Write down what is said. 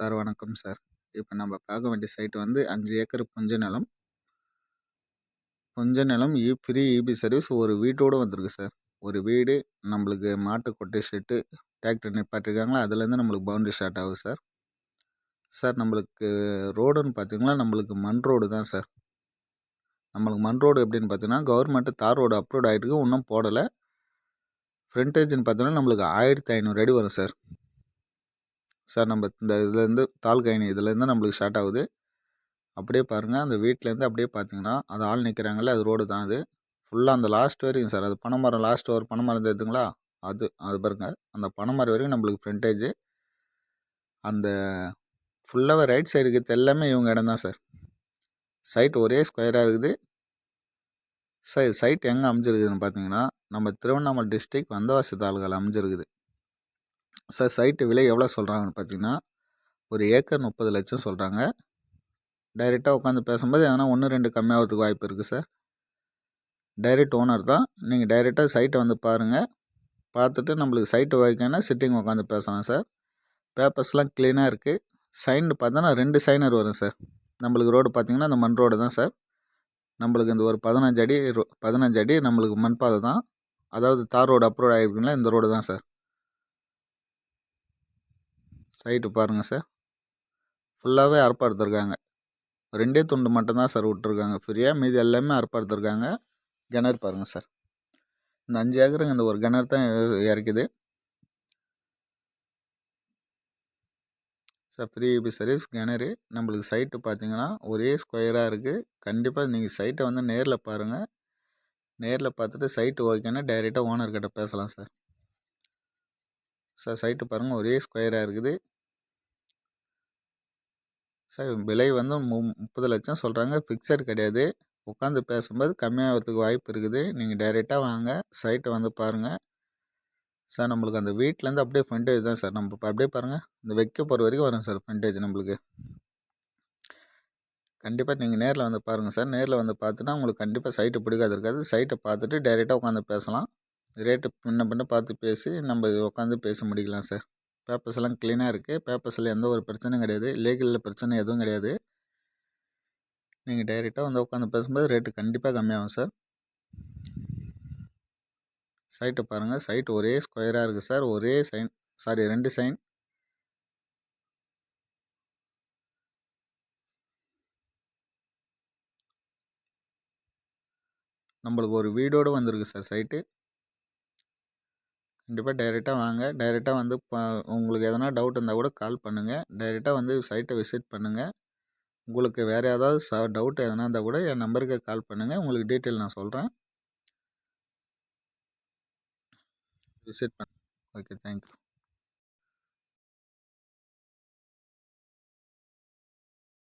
Sir வணக்கம் sir. இப்போ நம்ம பார்க்க வேண்டிய சைட் வந்து அஞ்சு ஏக்கர் புஞ்ச நிலம். புஞ்ச நிலம் இ ஃப்ரீ இபி சர்வீஸ் ஒரு வீட்டோடு வந்திருக்கு சார். ஒரு வீடு நம்மளுக்கு மாட்டு கொட்டை ஷெட்டு டிராக்டர் நிப்பாட்டிருக்காங்களா அதுலேருந்து நம்மளுக்கு பவுண்டரி ஸ்டார்ட் ஆகுது சார். சார் நம்மளுக்கு ரோடுன்னு பார்த்தீங்கன்னா நம்மளுக்கு மண் ரோடு தான் சார். நம்மளுக்கு மண் ரோடு எப்படின்னு பார்த்தீங்கன்னா கவர்மெண்ட்டு தார் ரோடு அப்ரூவ்ட் ஆகிட்டு இன்னும் போடலை. ஃப்ரண்டேஜ்னு பார்த்தோன்னா நம்மளுக்கு ஆயிரத்தி ஐநூறு அடி வரும் சார். சார் நம்ம இந்த இதுலேருந்து தால்கைனி இதுலேருந்து நம்மளுக்கு ஸ்டார்ட் ஆகுது. அப்படியே பாருங்கள் அந்த வீட்டிலேருந்து அப்படியே பார்த்தீங்கன்னா அது ஆள் நிற்கிறாங்கல்ல அது ரோடு தான் அது. ஃபுல்லாக அந்த லாஸ்ட் வரைக்கும் சார் அது பனைமரம் லாஸ்ட் ஒரு பனைமரம் தெரியுதுங்களா அது அது பாருங்கள் அந்த பனைமரம் வரைக்கும் நம்மளுக்கு ஃப்ரண்டேஜ் அந்த ஃபுல்லாகவே ரைட் சைடு இருக்கிறது எல்லாமே இவங்க இடம் தான் சார். சைட் ஒரே ஸ்கொயராக இருக்குது. சார் சைட் எங்கே அமைஞ்சிருக்குதுன்னு பார்த்தீங்கன்னா நம்ம திருவண்ணாமலை டிஸ்ட்ரிக் வந்தவாசி தாலுகாவில் அமைஞ்சிருக்குது. சார் சைட்டு விலை எவ்வளோ சொல்கிறாங்கன்னு பார்த்தீங்கன்னா ஒரு ஏக்கர் முப்பது லட்சம் சொல்கிறாங்க டைரெக்டாக உட்காந்து பேசும்போது எதனா ஒன்று ரெண்டு கம்மியாகிறதுக்கு வாய்ப்பு இருக்குது சார். டைரெக்ட் ஓனர் தான். நீங்கள் டைரெக்டாக சைட்டை வந்து பாருங்கள் பார்த்துட்டு நம்மளுக்கு சைட்டு வைக்கணும்னா சிட்டிங் உட்காந்து பேசலாம் சார். பேப்பர்ஸ்லாம் க்ளீனாக இருக்குது சைன் பார்த்தோன்னா ரெண்டு சைனர் வரும் சார். நம்மளுக்கு ரோடு பார்த்திங்கன்னா அந்த மண் ரோடு தான் சார். நம்மளுக்கு இந்த ஒரு பதினஞ்சு அடி பதினஞ்சு அடி நம்மளுக்கு மண் பாதை தான். அதாவது தார் ரோடு அப்ரோட் ஆகிருக்குங்களா இந்த ரோடு தான் சார். சைட்டு பாருங்கள் சார். ஃபுல்லாகவே அறுப்படுத்துருக்காங்க ரெண்டே துண்டு மட்டும்தான் சார் விட்ருக்காங்க ஃப்ரீயாக மீதி எல்லாமே அறுப்படுத்துருக்காங்க கிணறு பாருங்கள் சார். இந்த அஞ்சு ஏக்கருங்க இந்த ஒரு கிணறு தான் இறக்குது. சார் ஃப்ரீ இபி சர்வீஸ் கிணறு. நம்மளுக்கு சைட்டு பார்த்தீங்கன்னா ஒரே ஸ்கொயராக இருக்குது கண்டிப்பாக நீங்கள் சைட்டை வந்து நேரில் பாருங்கள் நேரில் பார்த்துட்டு சைட்டு ஓகேன்னா டைரெக்டாக ஓனர்கிட்ட பேசலாம் சார். சார் சைட்டு பாருங்கள் ஒரே ஸ்கொயராக இருக்குது. சார் விலை வந்து மு முப்பது லட்சம் சொல்கிறாங்க ஃபிக்ஸட் கிடையாது. உட்காந்து பேசும்போது கம்மியாகிறதுக்கு வாய்ப்பு இருக்குது. நீங்கள் டைரெக்டாக வாங்க. சைட்டை வந்து பாருங்கள் சார் நம்மளுக்கு அந்த வீட்டிலேருந்து அப்படியே ஃப்ரண்டேஜ் தான் சார். நம்ம இப்போ அப்படியே பாருங்கள் இந்த வைக்க போகிற வரைக்கும் வரும் சார் ஃப்ரண்டேஜ் நம்மளுக்கு. கண்டிப்பாக நீங்கள் நேரில் வந்து பாருங்கள் சார். நேரில் வந்து பார்த்துட்டா உங்களுக்கு கண்டிப்பாக சைட்டு பிடிக்காது இருக்காது. சைட்டை பார்த்துட்டு டைரெக்டாக உட்காந்து பேசலாம். ரேட்டு பின்ன பின்ன பார்த்து பேசி நம்ம உட்காந்து பேச முடிக்கலாம் சார். பேப்பர்ஸ் எல்லாம் க்ளீனாக இருக்குது பேப்பர்ஸில் எந்த ஒரு பிரச்சனையும் கிடையாது. லீகலில் பிரச்சனை எதுவும் கிடையாது. நீங்கள் டைரெக்டாக வந்து உட்காந்து பேசும்போது ரேட்டு கண்டிப்பாக கம்மியாகும் சார் சைட்டை பாருங்கள் சைட் ஒரே ஸ்கொயராக இருக்குது சார் ஒரே சைன் சாரி ரெண்டு சைன் நம்மளுக்கு ஒரு வீடோடு வந்திருக்கு சார் சைட்டு கண்டிப்பாக டைரெக்டாக வாங்க. டைரெக்டாக வந்து உங்களுக்கு எதனா டவுட் இருந்தால் கூட கால் பண்ணுங்கள் டைரெக்டாக வந்து சைட்டை விசிட் பண்ணுங்கள் உங்களுக்கு வேறு ஏதாவது ச டவுட் எதனா இருந்தால் கூட என் நம்பருக்கு கால் பண்ணுங்கள் உங்களுக்கு டீட்டெயில் நான் சொல்கிறேன் விசிட் பண்ண ஓகே தேங்க்யூ